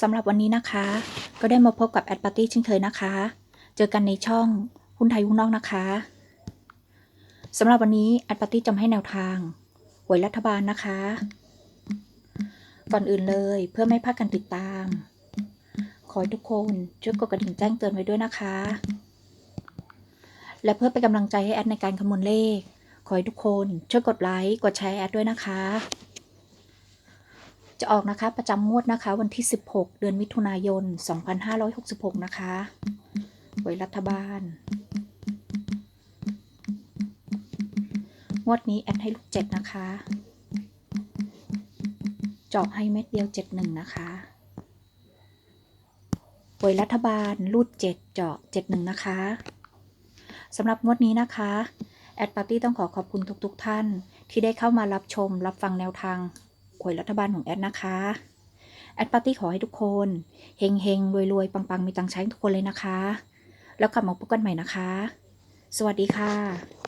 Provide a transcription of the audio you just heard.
สำหรับวันนี้นะคะ ก็ได้มาพบกับแอดปาร์ตี้เช่นเคยนะคะ เจอกันในช่องหุ้นไทยหุ้นนอกนะคะสำหรับวันนี้แอดปาร์ตี้จะให้แนวทางหวยรัฐบาลนะคะ ก่อนอื่นเลยเพื่อไม่พลาดการติดตาม ขอให้ทุกคนช่วยกดกระดิ่งแจ้งเตือนไว้ด้วยนะคะ และเพื่อเป็นกำลังใจให้แอดในการคำนวณเลข ขอให้ทุกคนช่วยกดไลค์กดแชร์แอดด้วยนะคะ จะออกนะคะประจำงวดนะคะ วันที่ 16 เดือนมิถุนายน 2566 นะคะหวยรัฐบาล งวดนี้แอดให้ลูกเจ็ดนะคะเจาะให้เม็ดเดียว71นะคะหวยรัฐบาลรูด7เจาะ71นะคะสำหรับงวดนี้นะคะแอดปาร์ตี้ต้องขอขอบคุณทุกๆทท่านที่ได้เข้ามารับชมรับฟังแนวทาง หวยรัฐบาลของแอดนะคะ แอดปาร์ตี้ขอให้ทุกคนเฮงเฮงรวยรวยปังปังมีตังใช้ทุกคนเลยนะคะ แล้วกลับมาพบกันใหม่นะคะ สวัสดีค่ะ